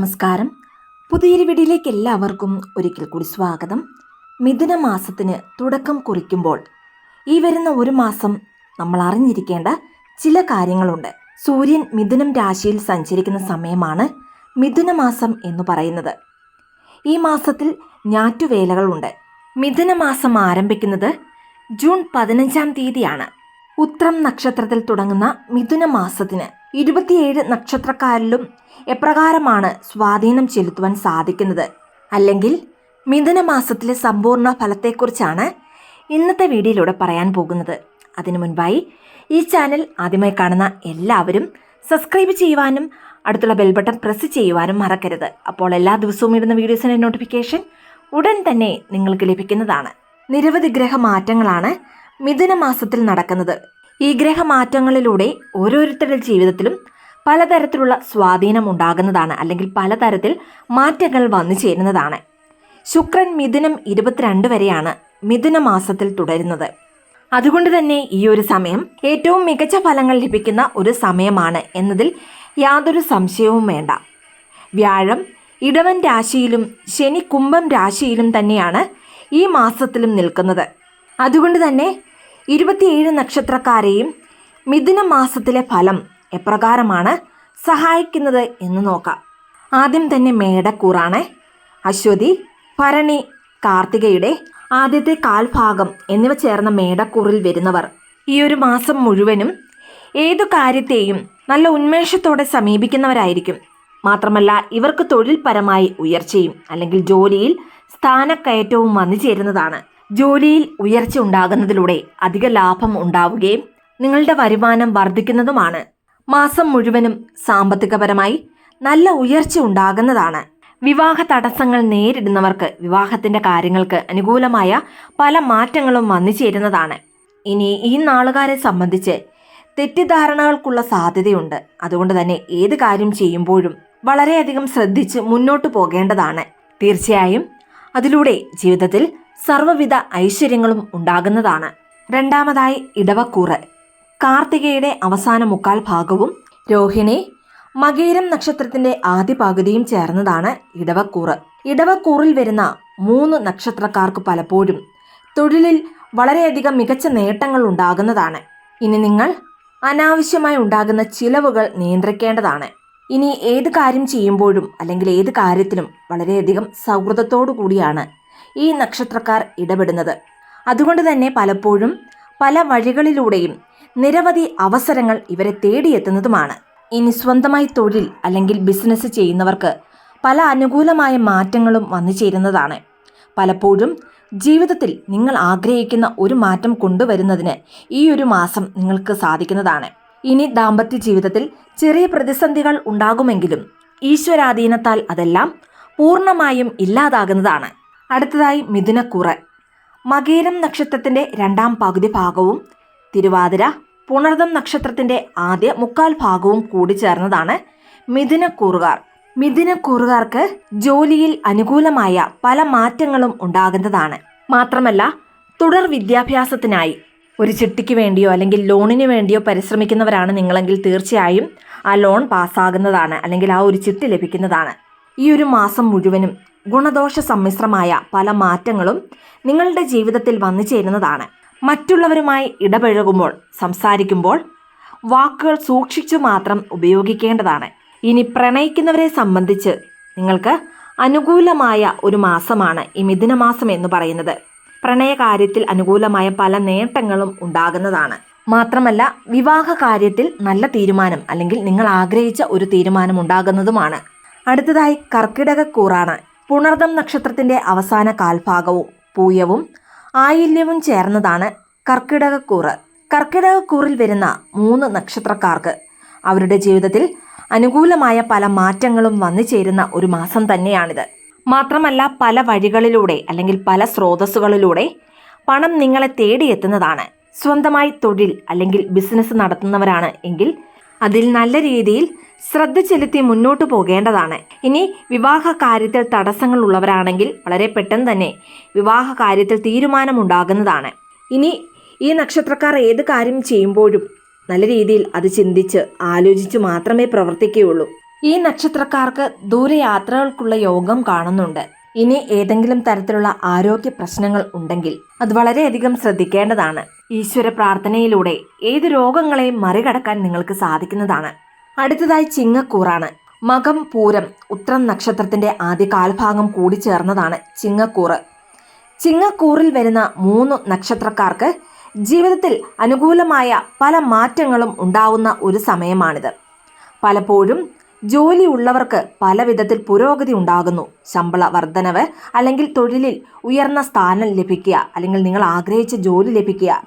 നമസ്കാരം. പുതിയൊരു വീഡിയോയിലേക്ക് എല്ലാവർക്കും ഒരിക്കൽ കൂടി സ്വാഗതം. മിഥുന മാസത്തിന് തുടക്കം കുറിക്കുമ്പോൾ ഈ വരുന്ന ഒരു മാസം നമ്മൾ അറിഞ്ഞിരിക്കേണ്ട ചില കാര്യങ്ങളുണ്ട്. സൂര്യൻ മിഥുനം രാശിയിൽ സഞ്ചരിക്കുന്ന സമയമാണ് മിഥുന മാസം എന്ന് പറയുന്നത്. ഈ മാസത്തിൽ ഞാറ്റുവേലകളുണ്ട്. മിഥുന മാസം ആരംഭിക്കുന്നത് ജൂൺ പതിനഞ്ചാം തീയതിയാണ്. ഉത്രം നക്ഷത്രത്തിൽ തുടങ്ങുന്ന മിഥുന മാസത്തിന് ഇരുപത്തിയേഴ് നക്ഷത്രക്കാരിലും എപ്രകാരമാണ് സ്വാധീനം ചെലുത്തുവാൻ സാധിക്കുന്നത്? അല്ലെങ്കിൽ മിഥുന മാസത്തിലെ സമ്പൂർണ ഫലത്തെക്കുറിച്ചാണ് ഇന്നത്തെ വീഡിയോയിലൂടെ പറയാൻ പോകുന്നത്. അതിനു മുൻപായി ഈ ചാനൽ ആദ്യമായി കാണുന്ന എല്ലാവരും സബ്സ്ക്രൈബ് ചെയ്യുവാനും അടുത്തുള്ള ബെൽ ബട്ടൺ പ്രസ് ചെയ്യുവാനും മറക്കരുത്. അപ്പോൾ എല്ലാ ദിവസവും ഇടുന്ന വീഡിയോസിന്റെ നോട്ടിഫിക്കേഷൻ ഉടൻ തന്നെ നിങ്ങൾക്ക് ലഭിക്കുന്നതാണ്. നിരവധി ഗ്രഹമാറ്റങ്ങളാണ് മിഥുന മാസത്തിൽ നടക്കുന്നത്. ഈ ഗ്രഹമാറ്റങ്ങളിലൂടെ ഓരോരുത്തരുടെ ജീവിതത്തിലും പലതരത്തിലുള്ള സ്വാധീനം ഉണ്ടാകുന്നതാണ് അല്ലെങ്കിൽ പലതരത്തിൽ മാറ്റങ്ങൾ വന്നു ചേരുന്നതാണ്. ശുക്രൻ മിഥുനം ഇരുപത്തിരണ്ട് വരെയാണ് മിഥുന മാസത്തിൽ തുടരുന്നത്. അതുകൊണ്ട് തന്നെ ഈ ഒരു സമയം ഏറ്റവും മികച്ച ഫലങ്ങൾ ലഭിക്കുന്ന ഒരു സമയമാണ് എന്നതിൽ യാതൊരു സംശയവും വേണ്ട. വ്യാഴം ഇടവൻ രാശിയിലും ശനി കുംഭം രാശിയിലും തന്നെയാണ് ഈ മാസത്തിലും നിൽക്കുന്നത്. അതുകൊണ്ട് തന്നെ ഇരുപത്തിയേഴ് നക്ഷത്രക്കാരെയും മിഥുന മാസത്തിലെ ഫലം എപ്രകാരമാണ് സഹായിക്കുന്നത് എന്ന് നോക്കാം. ആദ്യം തന്നെ മേടക്കൂറാണ്. അശ്വതി ഭരണി കാർത്തികയുടെ ആദ്യത്തെ കാൽഭാഗം എന്നിവ ചേർന്ന മേടക്കൂറിൽ വരുന്നവർ. ഈ ഒരു മാസം മുഴുവനും ഏതു കാര്യത്തെയും നല്ല ഉന്മേഷത്തോടെ സമീപിക്കുന്നവരായിരിക്കും. മാത്രമല്ല ഇവർക്ക് തൊഴിൽപരമായി ഉയർച്ചയും അല്ലെങ്കിൽ ജോലിയിൽ സ്ഥാനക്കയറ്റവും വന്നു ചേരുന്നതാണ്. ജോലിയിൽ ഉയർച്ച ഉണ്ടാകുന്നതിലൂടെ അധിക ലാഭം ഉണ്ടാവുകയും നിങ്ങളുടെ വരുമാനം വർദ്ധിക്കുന്നതുമാണ്. മാസം മുഴുവനും സാമ്പത്തികപരമായി നല്ല ഉയർച്ച ഉണ്ടാകുന്നതാണ്. വിവാഹ തടസ്സങ്ങൾ നേരിടുന്നവർക്ക് വിവാഹത്തിന്റെ കാര്യങ്ങൾക്ക് അനുകൂലമായ പല മാറ്റങ്ങളും വന്നു ചേരുന്നതാണ്. ഇനി ഈ നാളുകാരെ സംബന്ധിച്ച് തെറ്റിദ്ധാരണകൾക്കുള്ള സാധ്യതയുണ്ട്. അതുകൊണ്ട് തന്നെ ഏത് കാര്യം ചെയ്യുമ്പോഴും വളരെയധികം ശ്രദ്ധിച്ച് മുന്നോട്ട് പോകേണ്ടതാണ്. തീർച്ചയായും അതിലൂടെ ജീവിതത്തിൽ സർവവിധ ഐശ്വര്യങ്ങളും ഉണ്ടാകുന്നതാണ്. രണ്ടാമതായി ഇടവക്കൂറ്. കാർത്തികയുടെ അവസാന മുക്കാൽ ഭാഗവും രോഹിണി മകേരം നക്ഷത്രത്തിന്റെ ആദ്യ പകുതിയും ചേർന്നതാണ് ഇടവക്കൂറ്. ഇടവക്കൂറിൽ വരുന്ന മൂന്ന് നക്ഷത്രക്കാർക്ക് പലപ്പോഴും തൊഴിലിൽ വളരെയധികം മികച്ച നേട്ടങ്ങൾ ഉണ്ടാകുന്നതാണ്. ഇനി നിങ്ങൾ അനാവശ്യമായി ഉണ്ടാകുന്ന ചിലവുകൾ നിയന്ത്രിക്കേണ്ടതാണ്. ഇനി ഏത് കാര്യം ചെയ്യുമ്പോഴും അല്ലെങ്കിൽ ഏത് കാര്യത്തിലും വളരെയധികം സൗഹൃദത്തോടു കൂടിയാണ് ഈ നക്ഷത്രക്കാർ ഇടപെടുന്നത്. അതുകൊണ്ട് തന്നെ പലപ്പോഴും പല വഴികളിലൂടെയും നിരവധി അവസരങ്ങൾ ഇവരെ തേടിയെത്തുന്നതുമാണ്. ഇനി സ്വന്തമായി തൊഴിൽ അല്ലെങ്കിൽ ബിസിനസ് ചെയ്യുന്നവർക്ക് പല അനുകൂലമായ മാറ്റങ്ങളും വന്നു ചേരുന്നതാണ്. പലപ്പോഴും ജീവിതത്തിൽ നിങ്ങൾ ആഗ്രഹിക്കുന്ന ഒരു മാറ്റം കൊണ്ടുവരുന്നതിന് ഈ ഒരു മാസം നിങ്ങൾക്ക് സാധിക്കുന്നതാണ്. ഇനി ദാമ്പത്യ ജീവിതത്തിൽ ചെറിയ പ്രതിസന്ധികൾ ഉണ്ടാകുമെങ്കിലും ഈശ്വരാധീനത്താൽ അതെല്ലാം പൂർണമായും ഇല്ലാതാകുന്നതാണ്. അടുത്തതായി മിഥുനക്കുറ. മകേരം നക്ഷത്രത്തിന്റെ രണ്ടാം പകുതി ഭാഗവും തിരുവാതിര പുണർദം നക്ഷത്രത്തിന്റെ ആദ്യ മുക്കാൽ ഭാഗവും കൂടി ചേർന്നതാണ് മിഥുനക്കൂറുകാർ. മിഥുനക്കൂറുകാർക്ക് ജോലിയിൽ അനുകൂലമായ പല മാറ്റങ്ങളും ഉണ്ടാകുന്നതാണ്. മാത്രമല്ല തുടർ വിദ്യാഭ്യാസത്തിനായി ഒരു ചിട്ടിക്ക് വേണ്ടിയോ അല്ലെങ്കിൽ ലോണിന് വേണ്ടിയോ പരിശ്രമിക്കുന്നവരാണ് നിങ്ങളെങ്കിൽ തീർച്ചയായും ആ ലോൺ പാസ്സാകുന്നതാണ് അല്ലെങ്കിൽ ആ ഒരു ചിട്ടി ലഭിക്കുന്നതാണ്. ഈ ഒരു മാസം മുഴുവനും ഗുണദോഷ സമ്മിശ്രമായ പല മാറ്റങ്ങളും നിങ്ങളുടെ ജീവിതത്തിൽ വന്നു ചേരുന്നതാണ്. മറ്റുള്ളവരുമായി ഇടപഴകുമ്പോൾ സംസാരിക്കുമ്പോൾ വാക്കുകൾ സൂക്ഷിച്ചു മാത്രം ഉപയോഗിക്കേണ്ടതാണ്. ഇനി പ്രണയിക്കുന്നവരെ സംബന്ധിച്ച് നിങ്ങൾക്ക് അനുകൂലമായ ഒരു മാസമാണ് ഈ മിഥുന മാസം എന്ന് പറയുന്നത്. പ്രണയകാര്യത്തിൽ അനുകൂലമായ പല നേട്ടങ്ങളും ഉണ്ടാകുന്നതാണ്. മാത്രമല്ല വിവാഹ കാര്യത്തിൽ നല്ല തീരുമാനം അല്ലെങ്കിൽ നിങ്ങൾ ആഗ്രഹിച്ച ഒരു തീരുമാനം ഉണ്ടാകുന്നതുമാണ്. അടുത്തതായി കർക്കിടകക്കൂറാണ്. പുണർദം നക്ഷത്രത്തിന്റെ അവസാന കാൽഭാഗവും പൂയവും ആയില്യവും ചേർന്നതാണ് കർക്കിടകക്കൂറ്. കർക്കിടകക്കൂറിൽ വരുന്ന മൂന്ന് നക്ഷത്രക്കാർക്ക് അവരുടെ ജീവിതത്തിൽ അനുകൂലമായ പല മാറ്റങ്ങളും വന്നു ചേരുന്ന ഒരു മാസം തന്നെയാണിത്. മാത്രമല്ല പല വഴികളിലൂടെ അല്ലെങ്കിൽ പല സ്രോതസ്സുകളിലൂടെ പണം നിങ്ങളെ തേടിയെത്തുന്നതാണ് സ്വന്തമായി തൊഴിൽ അല്ലെങ്കിൽ ബിസിനസ് നടത്തുന്നവരാണ് എങ്കിൽ അതിൽ നല്ല രീതിയിൽ ശ്രദ്ധ ചെലുത്തി മുന്നോട്ട് പോകേണ്ടതാണ്. ഇനി വിവാഹ കാര്യത്തിൽ തടസ്സങ്ങൾ ഉള്ളവരാണെങ്കിൽ വളരെ പെട്ടെന്ന് തന്നെ വിവാഹ കാര്യത്തിൽ തീരുമാനമുണ്ടാകുന്നതാണ്. ഇനി ഈ നക്ഷത്രക്കാർ ഏത് കാര്യം ചെയ്യുമ്പോഴും നല്ല രീതിയിൽ അത് ചിന്തിച്ച് ആലോചിച്ച് മാത്രമേ പ്രവർത്തിക്കുകയുള്ളൂ. ഈ നക്ഷത്രക്കാർക്ക് ദൂരയാത്രകൾക്കുള്ള യോഗം കാണുന്നുണ്ട്. ഇനി ഏതെങ്കിലും തരത്തിലുള്ള ആരോഗ്യ പ്രശ്നങ്ങൾ ഉണ്ടെങ്കിൽ അത് വളരെയധികം ശ്രദ്ധിക്കേണ്ടതാണ്. ഈശ്വര പ്രാർത്ഥനയിലൂടെ ഏത് രോഗങ്ങളെയും മറികടക്കാൻ നിങ്ങൾക്ക് സാധിക്കുന്നതാണ്. അടുത്തതായി ചിങ്ങക്കൂറാണ്. മകം പൂരം ഉത്രം നക്ഷത്രത്തിന്റെ ആദ്യ കാൽഭാഗം കൂടി ചേർന്നതാണ് ചിങ്ങക്കൂറ്. ചിങ്ങക്കൂറിൽ വരുന്ന മൂന്ന് നക്ഷത്രക്കാർക്ക് ജീവിതത്തിൽ അനുകൂലമായ പല മാറ്റങ്ങളും ഉണ്ടാവുന്ന ഒരു സമയമാണിത്. പലപ്പോഴും ജോലി ഉള്ളവർക്ക് പല വിധത്തിൽ പുരോഗതി ഉണ്ടാകുന്നു. ശമ്പള വർധനവ് അല്ലെങ്കിൽ തൊഴിലിൽ ഉയർന്ന സ്ഥാനം ലഭിക്കുക അല്ലെങ്കിൽ നിങ്ങൾ ആഗ്രഹിച്ച ജോലി ലഭിക്കുക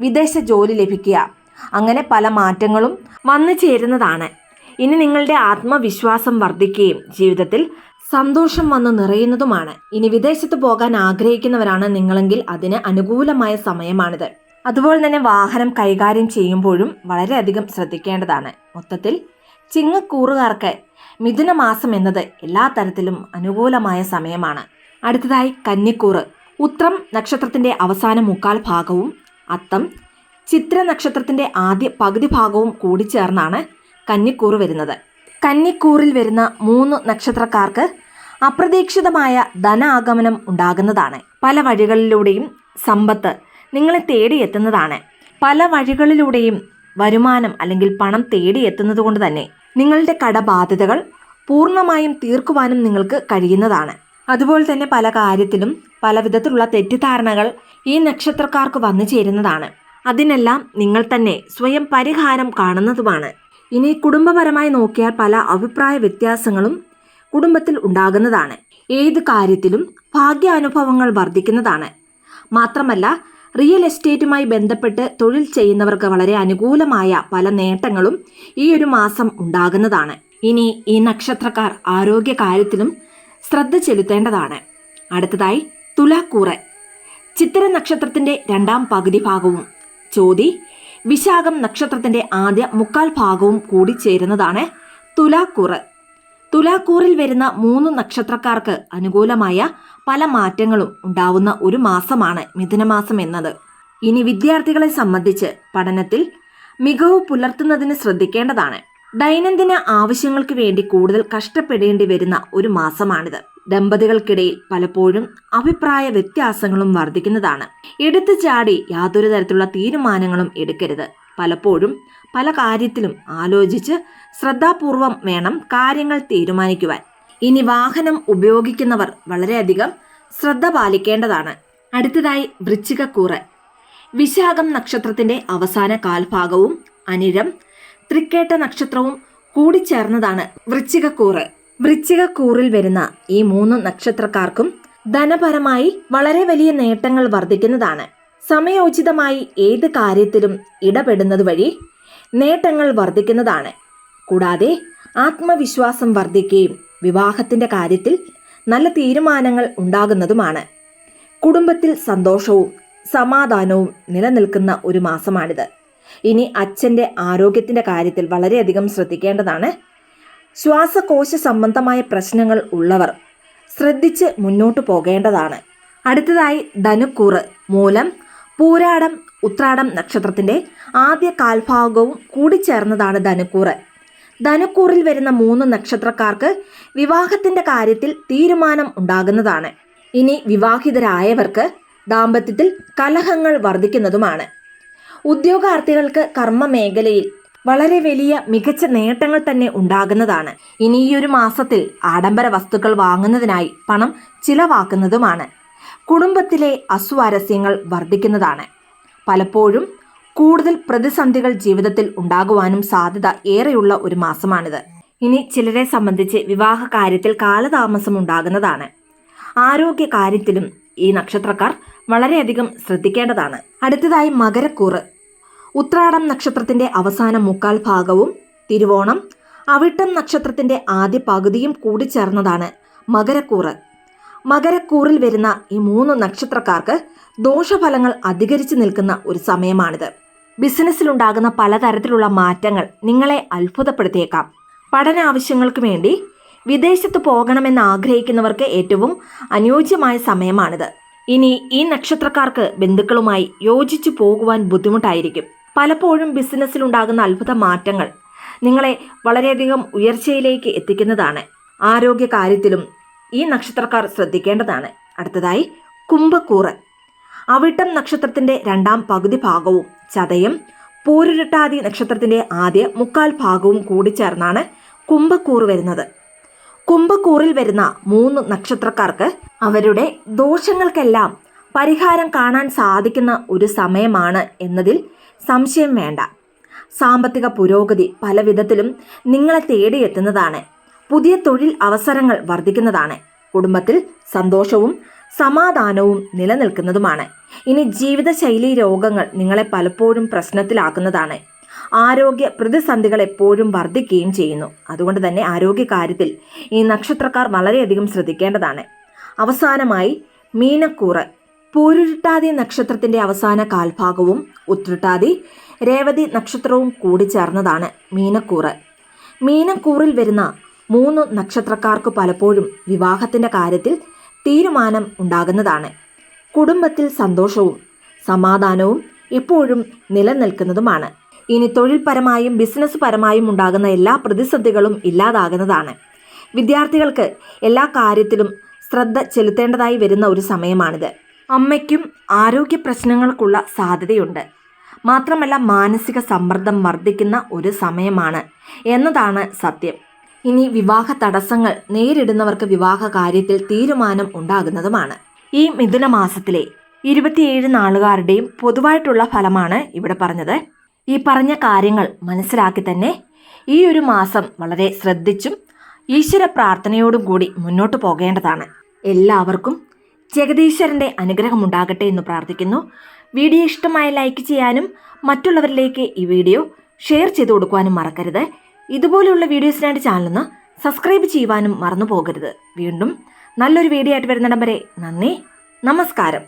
വിദേശ ജോലി ലഭിക്കുക അങ്ങനെ പല മാറ്റങ്ങളും വന്നു ചേരുന്നതാണ്. ഇനി നിങ്ങളുടെ ആത്മവിശ്വാസം വർദ്ധിക്കുകയും ജീവിതത്തിൽ സന്തോഷം വന്നു നിറയുന്നതുമാണ്. ഇനി വിദേശത്ത് പോകാൻ ആഗ്രഹിക്കുന്നവരാണ് നിങ്ങളെങ്കിൽ അതിന് അനുകൂലമായ സമയമാണിത്. അതുപോലെ തന്നെ വാഹനം കൈകാര്യം ചെയ്യുമ്പോഴും വളരെയധികം ശ്രദ്ധിക്കേണ്ടതാണ്. മൊത്തത്തിൽ ചിങ്ങക്കൂറുകാർക്ക് മിഥുനമാസം എന്നത് എല്ലാ തരത്തിലും അനുകൂലമായ സമയമാണ്. അടുത്തതായി കന്നിക്കൂറ്. ഉത്രം നക്ഷത്രത്തിന്റെ അവസാന മുക്കാൽ ഭാഗവും അത്തം ചിത്ര നക്ഷത്രത്തിന്റെ ആദ്യ പകുതി ഭാഗവും കൂടിച്ചേർന്നാണ് കന്നിക്കൂറ് വരുന്നത്. കന്നിക്കൂറിൽ വരുന്ന മൂന്ന് നക്ഷത്രക്കാർക്ക് അപ്രതീക്ഷിതമായ ധനാഗമനം ഉണ്ടാകുന്നതാണ്. പല വഴികളിലൂടെയും സമ്പത്ത് നിങ്ങളെ തേടിയെത്തുന്നതാണ്. പല വഴികളിലൂടെയും വരുമാനം അല്ലെങ്കിൽ പണം തേടിയെത്തുന്നത് കൊണ്ട് തന്നെ നിങ്ങളുടെ കടബാധ്യതകൾ പൂർണമായും തീർക്കുവാനും നിങ്ങൾക്ക് കഴിയുന്നതാണ്. അതുപോലെ തന്നെ പല കാര്യത്തിലും പല വിധത്തിലുള്ള തെറ്റിദ്ധാരണകൾ ഈ നക്ഷത്രക്കാർക്ക് വന്നു ചേരുന്നതാണ്. അതിനെല്ലാം നിങ്ങൾ തന്നെ സ്വയം പരിഹാരം കാണുന്നതുമാണ്. ഇനി കുടുംബപരമായി നോക്കിയാൽ പല അഭിപ്രായ വ്യത്യാസങ്ങളും കുടുംബത്തിൽ ഉണ്ടാകുന്നതാണ്. ഏത് കാര്യത്തിലും ഭാഗ്യാനുഭവങ്ങൾ വർദ്ധിക്കുന്നതാണ്. മാത്രമല്ല റിയൽ എസ്റ്റേറ്റുമായി ബന്ധപ്പെട്ട് തൊഴിൽ ചെയ്യുന്നവർക്ക് വളരെ അനുകൂലമായ പല നേട്ടങ്ങളും ഈ ഒരു മാസം ഉണ്ടാകുന്നതാണ്. ഇനി ഈ നക്ഷത്രക്കാർ ആരോഗ്യ കാര്യത്തിലും ശ്രദ്ധ ചെലുത്തേണ്ടതാണ്. അടുത്തതായി തുലാക്കൂറ് ചിത്തിര നക്ഷത്രത്തിന്റെ രണ്ടാം പകുതി ഭാഗവും ചോതി വിശാഖം നക്ഷത്രത്തിന്റെ ആദ്യ മുക്കാൽ ഭാഗവും കൂടി ചേരുന്നതാണ് തുലാക്കൂറ്. തുലാക്കൂറിൽ വരുന്ന മൂന്ന് നക്ഷത്രക്കാർക്ക് അനുകൂലമായ പല മാറ്റങ്ങളും ഉണ്ടാവുന്ന ഒരു മാസമാണ് മിഥുനമാസം എന്നത്. ഇനി വിദ്യാർത്ഥികളെ സംബന്ധിച്ച് പഠനത്തിൽ മികവ് പുലർത്തുന്നതിന് ശ്രദ്ധിക്കേണ്ടതാണ്. ദൈനംദിന ആവശ്യങ്ങൾക്ക് വേണ്ടി കൂടുതൽ കഷ്ടപ്പെടേണ്ടി വരുന്ന ഒരു മാസമാണിത്. ദമ്പതികൾക്കിടയിൽ പലപ്പോഴും അഭിപ്രായ വ്യത്യാസങ്ങളും വർദ്ധിക്കുന്നതാണ് എടുത്തു ചാടി യാതൊരു തരത്തിലുള്ള തീരുമാനങ്ങളും എടുക്കരുത്. പലപ്പോഴും പല കാര്യത്തിലും ആലോചിച്ച് ശ്രദ്ധാപൂർവം വേണം കാര്യങ്ങൾ തീരുമാനിക്കുവാൻ. ഇനി വാഹനം ഉപയോഗിക്കുന്നവർ വളരെയധികം ശ്രദ്ധ പാലിക്കേണ്ടതാണ്. അടുത്തതായി വൃശ്ചികക്കൂറ്. വിശാഖം നക്ഷത്രത്തിന്റെ അവസാന കാൽഭാഗവും അനിരം തൃക്കേട്ട നക്ഷത്രവും കൂടിച്ചേർന്നതാണ് വൃശ്ചികക്കൂറ്. വൃശ്ചികക്കൂറിൽ വരുന്ന ഈ മൂന്ന് നക്ഷത്രക്കാർക്കും ധനപരമായി വളരെ വലിയ നേട്ടങ്ങൾ വർദ്ധിക്കുന്നതാണ്. സമയോചിതമായി ഏത് കാര്യത്തിലും ഇടപെടുന്നത് വഴി നേട്ടങ്ങൾ വർദ്ധിക്കുന്നതാണ്. കൂടാതെ ആത്മവിശ്വാസം വർദ്ധിക്കുകയും വിവാഹത്തിന്റെ കാര്യത്തിൽ നല്ല തീരുമാനങ്ങൾ ഉണ്ടാകുന്നതുമാണ്. കുടുംബത്തിൽ സന്തോഷവും സമാധാനവും നിലനിൽക്കുന്ന ഒരു മാസമാണിത്. ഇനി അച്ഛന്റെ ആരോഗ്യത്തിന്റെ കാര്യത്തിൽ വളരെയധികം ശ്രദ്ധിക്കേണ്ടതാണ്. ശ്വാസകോശ സംബന്ധമായ പ്രശ്നങ്ങൾ ഉള്ളവർ ശ്രദ്ധിച്ച് മുന്നോട്ട് പോകേണ്ടതാണ്. അടുത്തതായി ധനുക്കൂറ് മൂലം പൂരാടം ഉത്രാടം നക്ഷത്രത്തിന്റെ ആദ്യ കാൽഭാഗവും കൂടിച്ചേർന്നതാണ് ധനുക്കൂറ്. ധനുക്കൂറിൽ വരുന്ന മൂന്ന് നക്ഷത്രക്കാർക്ക് വിവാഹത്തിന്റെ കാര്യത്തിൽ തീരുമാനം ഉണ്ടാകുന്നതാണ്. ഇനി വിവാഹിതരായവർക്ക് ദാമ്പത്യത്തിൽ കലഹങ്ങൾ വർദ്ധിക്കുന്നതുമാണ്. ഉദ്യോഗാർത്ഥികൾക്ക് കർമ്മ മേഖലയിൽ വളരെ വലിയ മികച്ച നേട്ടങ്ങൾ തന്നെ ഉണ്ടാകുന്നതാണ്. ഇനി ഈ ഒരു മാസത്തിൽ ആഡംബര വസ്തുക്കൾ വാങ്ങുന്നതിനായി പണം ചിലവാക്കുന്നതുമാണ്. കുടുംബത്തിലെ അസ്വാരസ്യങ്ങൾ വർദ്ധിക്കുന്നതാണ്. പലപ്പോഴും കൂടുതൽ പ്രതിസന്ധികൾ ജീവിതത്തിൽ ഉണ്ടാകുവാനും സാധ്യത ഏറെയുള്ള ഒരു മാസമാണിത്. ഇനി ചിലരെ സംബന്ധിച്ച് വിവാഹ കാര്യത്തിൽ കാലതാമസം ഉണ്ടാകുന്നതാണ്. ആരോഗ്യ കാര്യത്തിലും ഈ നക്ഷത്രക്കാർ വളരെയധികം ശ്രദ്ധിക്കേണ്ടതാണ്. അടുത്തതായി മകരക്കൂറ്. ഉത്രാടം നക്ഷത്രത്തിന്റെ അവസാന മുക്കാൽ ഭാഗവും തിരുവോണം അവിട്ടം നക്ഷത്രത്തിന്റെ ആദ്യ പകുതിയും കൂടിച്ചേർന്നതാണ് മകരക്കൂറ്. മകരക്കൂറിൽ വരുന്ന ഈ മൂന്ന് നക്ഷത്രക്കാർക്ക് ദോഷഫലങ്ങൾ അധികരിച്ചു നിൽക്കുന്ന ഒരു സമയമാണിത്. ബിസിനസ്സിലുണ്ടാകുന്ന പലതരത്തിലുള്ള മാറ്റങ്ങൾ നിങ്ങളെ അത്ഭുതപ്പെടുത്തിയേക്കാം. പഠന ആവശ്യങ്ങൾക്ക് വേണ്ടി വിദേശത്ത് പോകണമെന്ന് ആഗ്രഹിക്കുന്നവർക്ക് ഏറ്റവും അനുയോജ്യമായ സമയമാണിത്. ഇനി ഈ നക്ഷത്രക്കാർക്ക് ബന്ധുക്കളുമായി യോജിച്ചു പോകുവാൻ ബുദ്ധിമുട്ടായിരിക്കും. പലപ്പോഴും ബിസിനസ്സിലുണ്ടാകുന്ന അത്ഭുത മാറ്റങ്ങൾ നിങ്ങളെ വളരെയധികം ഉയർച്ചയിലേക്ക് എത്തിക്കുന്നതാണ്. ആരോഗ്യ കാര്യത്തിലും ഈ നക്ഷത്രക്കാർ ശ്രദ്ധിക്കേണ്ടതാണ്. അടുത്തതായി കുംഭക്കൂറ്. അവിട്ടം നക്ഷത്രത്തിന്റെ രണ്ടാം പകുതി ഭാഗവും ചതയം പൂരുരട്ടാതി നക്ഷത്രത്തിന്റെ ആദ്യ മുക്കാൽ ഭാഗവും കൂടി ചേർന്നാണ് കുംഭക്കൂറ് വരുന്നത്. കുംഭക്കൂറിൽ വരുന്ന മൂന്ന് നക്ഷത്രക്കാർക്ക് അവരുടെ ദോഷങ്ങൾക്കെല്ലാം പരിഹാരം കാണാൻ സാധിക്കുന്ന ഒരു സമയമാണ് എന്നതിൽ സംശയം വേണ്ട. സാമ്പത്തിക പുരോഗതി പല വിധത്തിലും നിങ്ങളെ തേടിയെത്തുന്നതാണ് പുതിയ തൊഴിൽ അവസരങ്ങൾ വർദ്ധിക്കുന്നതാണ്. കുടുംബത്തിൽ സന്തോഷവും സമാധാനവും നിലനിൽക്കുന്നതുമാണ്. ഇനി ജീവിതശൈലി രോഗങ്ങൾ നിങ്ങളെ പലപ്പോഴും പ്രശ്നത്തിലാക്കുന്നതാണ്. ആരോഗ്യ പ്രതിസന്ധികൾ എപ്പോഴും വർദ്ധിക്കുകയും ചെയ്യുന്നു. അതുകൊണ്ട് തന്നെ ആരോഗ്യ കാര്യത്തിൽ ഈ നക്ഷത്രക്കാർ വളരെയധികം ശ്രദ്ധിക്കേണ്ടതാണ്. അവസാനമായി മീനക്കൂറ്. പൂരുരുട്ടാതി നക്ഷത്രത്തിന്റെ അവസാന കാൽഭാഗവും ഉത്രട്ടാതി രേവതി നക്ഷത്രവും കൂടി ചേർന്നതാണ് മീനക്കൂറ്. മീനക്കൂറിൽ വരുന്ന മൂന്ന് നക്ഷത്രക്കാർക്ക് പലപ്പോഴും വിവാഹത്തിന്റെ കാര്യത്തിൽ തീരുമാനം ഉണ്ടാകുന്നതാണ്. കുടുംബത്തിൽ സന്തോഷവും സമാധാനവും എപ്പോഴും നിലനിൽക്കുന്നതുമാണ്. ഇനി തൊഴിൽപരമായും ബിസിനസ് പരമായും ഉണ്ടാകുന്ന എല്ലാ പ്രതിസന്ധികളും ഇല്ലാതാകുന്നതാണ്. വിദ്യാർത്ഥികൾക്ക് എല്ലാ കാര്യത്തിലും ശ്രദ്ധ ചെലുത്തേണ്ടതായി വരുന്ന ഒരു സമയമാണിത്. അമ്മയ്ക്കും ആരോഗ്യ പ്രശ്നങ്ങൾക്കുള്ള സാധ്യതയുണ്ട്. മാത്രമല്ല മാനസിക സമ്മർദ്ദം വർദ്ധിക്കുന്ന ഒരു സമയമാണ് എന്നതാണ് സത്യം. ഇനി വിവാഹ തടസ്സങ്ങൾ നേരിടുന്നവർക്ക് വിവാഹ കാര്യത്തിൽ തീരുമാനം ഉണ്ടാകുന്നതുമാണ്. ഈ മിഥുന മാസത്തിലെ ഇരുപത്തിയേഴ് നാളുകാരുടെയും പൊതുവായിട്ടുള്ള ഫലമാണ് ഇവിടെ പറഞ്ഞത്. ഈ പറഞ്ഞ കാര്യങ്ങൾ മനസ്സിലാക്കി തന്നെ ഈ ഒരു മാസം വളരെ ശ്രദ്ധിച്ചും ഈശ്വര പ്രാർത്ഥനയോടും കൂടി മുന്നോട്ട് പോകേണ്ടതാണ്. എല്ലാവർക്കും ജഗദീശ്വരന്റെ അനുഗ്രഹം ഉണ്ടാകട്ടെ എന്ന് പ്രാർത്ഥിക്കുന്നു. വീഡിയോ ഇഷ്ടമായ ലൈക്ക് ചെയ്യാനും മറ്റുള്ളവരിലേക്ക് ഈ വീഡിയോ ഷെയർ ചെയ്തു കൊടുക്കുവാനും മറക്കരുത്. ഇതുപോലെയുള്ള വീഡിയോസിനായിട്ട് ചാനലൊന്ന് സബ്സ്ക്രൈബ് ചെയ്യുവാനും മറന്നു പോകരുത് വീണ്ടും നല്ലൊരു വീഡിയോ ആയിട്ട് വരുന്നിടം വരെ നന്ദി. നമസ്കാരം.